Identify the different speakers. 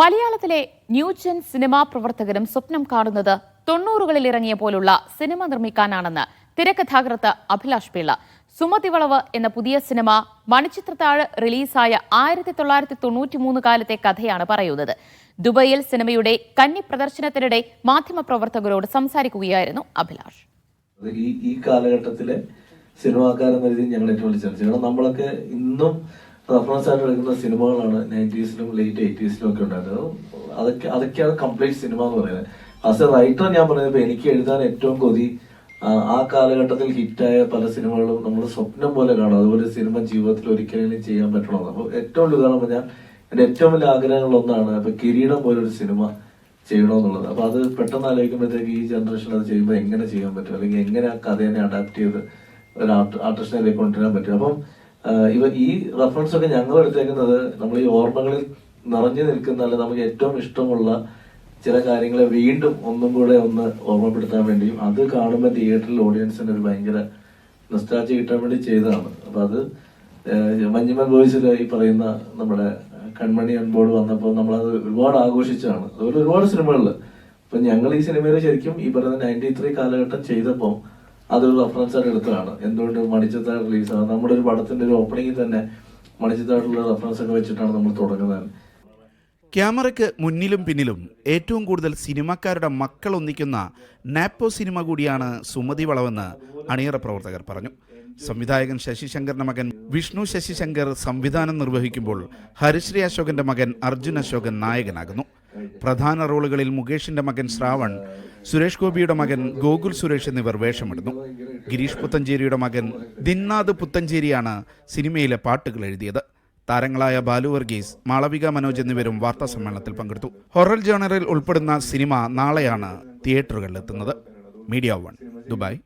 Speaker 1: മലയാളത്തിലെ new gen cinema പ്രവർത്തകരും സ്വപ്നം കാണുന്നത് തൊണ്ണൂറുകളിൽ ഇറങ്ങിയ പോലുള്ള സിനിമ നിർമ്മിക്കാനാണെന്ന് തിരക്കഥാകൃത്ത് അഭിലാഷ് പിള്ള. സുമതിവളവ് എന്ന പുതിയ സിനിമ മണിച്ചിത്രത്താഴ് റിലീസായ ആയിരത്തി തൊള്ളായിരത്തി തൊണ്ണൂറ്റി മൂന്ന് കാലത്തെ കഥയാണ് പറയുന്നത്. ദുബൈയിൽ സിനിമയുടെ കന്നി പ്രദർശനത്തിനിടെ മാധ്യമപ്രവർത്തകരോട് സംസാരിക്കുകയായിരുന്നു അഭിലാഷ്.
Speaker 2: ഈ കാലഘട്ടത്തിലെ സിനിമാക്കാരെന്ന രീതിയിൽ ഞങ്ങൾ ഏറ്റവും ചർച്ച നമ്മളൊക്കെ ഇന്നും റെഫറൻസ് ആയിട്ട് എടുക്കുന്ന സിനിമകളാണ് നയന്റീസിലും ലേറ്റ് എയ്റ്റീസിലും ഒക്കെ ഉണ്ടായിരുന്നത്. അതൊക്കെ അതൊക്കെയാണ് കംപ്ലീറ്റ് സിനിമ എന്ന് പറയുന്നത്. ആസ് എ റൈറ്റർ ഞാൻ പറയുന്നത് ഇപ്പൊ എനിക്ക് എഴുതാൻ ഏറ്റവും കൊതി ആ, കാലഘട്ടത്തിൽ ഹിറ്റായ പല സിനിമകളും നമ്മൾ സ്വപ്നം പോലെ കാണും. അതുപോലെ സിനിമ ജീവിതത്തിൽ ഒരിക്കലും ചെയ്യാൻ പറ്റണമെന്ന് അപ്പോൾ ഏറ്റവും വലിയ ഉദാഹരണം പറഞ്ഞാൽ എന്റെ ഏറ്റവും വലിയ ആഗ്രഹങ്ങളൊന്നാണ് അപ്പൊ കിരീടം പോലൊരു സിനിമ ചെയ്യണമെന്നുള്ളത് അപ്പൊ അത് പെട്ടെന്ന് ആലോചിക്കുമ്പോഴത്തേക്ക് ഈ ജനറേഷൻ അത് ചെയ്യുമ്പോൾ എങ്ങനെ ചെയ്യാൻ പറ്റും? അല്ലെങ്കിൽ എങ്ങനെ ആ കഥയെ അഡാപ്റ്റ് ചെയ്ത് ഒരു ആർട്ടിസ്റ്റിനെ കൊണ്ടുവരാൻ പറ്റും? അപ്പം ഇവ ഈ റെഫറൻസ് ഒക്കെ ഞങ്ങൾ എടുത്തേക്കുന്നത് നമ്മൾ ഈ ഓർമ്മകളിൽ നിറഞ്ഞു നിൽക്കുന്ന അല്ലെങ്കിൽ നമുക്ക് ഏറ്റവും ഇഷ്ടമുള്ള ചില കാര്യങ്ങളെ വീണ്ടും ഒന്നും കൂടെ ഒന്ന് ഓർമ്മപ്പെടുത്താൻ വേണ്ടിയും അത് കാണുമ്പോൾ തിയേറ്ററിൽ ഓഡിയൻസിന് ഒരു ഭയങ്കര നിസ്റ്റാച്ച് കിട്ടാൻ വേണ്ടി ചെയ്തതാണ്. അപ്പൊ അത് മഞ്ഞുമൻ ബോയ്സിൽ ഈ പറയുന്ന നമ്മുടെ കൺമണി അൺബോർഡ് വന്നപ്പോൾ നമ്മളത് ഒരുപാട് ആഘോഷിച്ചതാണ്. അതുപോലെ ഒരുപാട് സിനിമകളിൽ അപ്പൊ ഞങ്ങൾ ഈ സിനിമയിൽ ശരിക്കും ഈ പറയുന്ന നയന്റി ത്രീ കാലഘട്ടം ചെയ്തപ്പോൾ അതൊരു റെഫറൻസ് ആയിട്ട് എടുത്തതാണ്. എന്തുകൊണ്ട് മണിച്ചിത്താട് റിലീസാണ് നമ്മുടെ ഒരു പടത്തിന്റെ ഒരു ഓപ്പണിംഗിൽ തന്നെ മണിച്ചിത്താടുള്ള റെഫറൻസ് ഒക്കെ വെച്ചിട്ടാണ് നമ്മൾ തുടങ്ങുന്നത്.
Speaker 3: ക്യാമറയ്ക്ക് മുന്നിലും പിന്നിലും ഏറ്റവും കൂടുതൽ സിനിമക്കാരുടെ മക്കൾ ഒന്നിക്കുന്ന നാപ്പോ സിനിമ കൂടിയാണ് സുമതി വളവെന്ന് അണിയറ പ്രവർത്തകർ പറഞ്ഞു. സംവിധായകൻ ശശിശങ്കറിന്റെ മകൻ വിഷ്ണു ശശിശങ്കർ സംവിധാനം നിർവഹിക്കുമ്പോൾ ഹരിശ്രീ അശോകന്റെ മകൻ അർജുൻ അശോകൻ നായകനാകുന്നു. പ്രധാന റോളുകളിൽ മുകേഷിന്റെ മകൻ ശ്രാവൺ സുരേഷ് ഗോപിയുടെ മകൻ ഗോകുൽ സുരേഷ് എന്നിവർ വേഷമിടുന്നു. ഗിരീഷ് പുത്തഞ്ചേരിയുടെ മകൻ ദിന്നാഥ് പുത്തഞ്ചേരിയാണ് സിനിമയിലെ പാട്ടുകൾ എഴുതിയത്. താരങ്ങളായ ബാലു വർഗീസ് മാളവിക മനോജ് എന്നിവരും വാർത്താ സമ്മേളനത്തിൽ പങ്കെടുത്തു. ഹൊറൽ ജേണറിൽ ഉൾപ്പെടുന്ന സിനിമ നാളെയാണ് തിയേറ്ററുകളിലെത്തുന്നത്. Media one Dubai.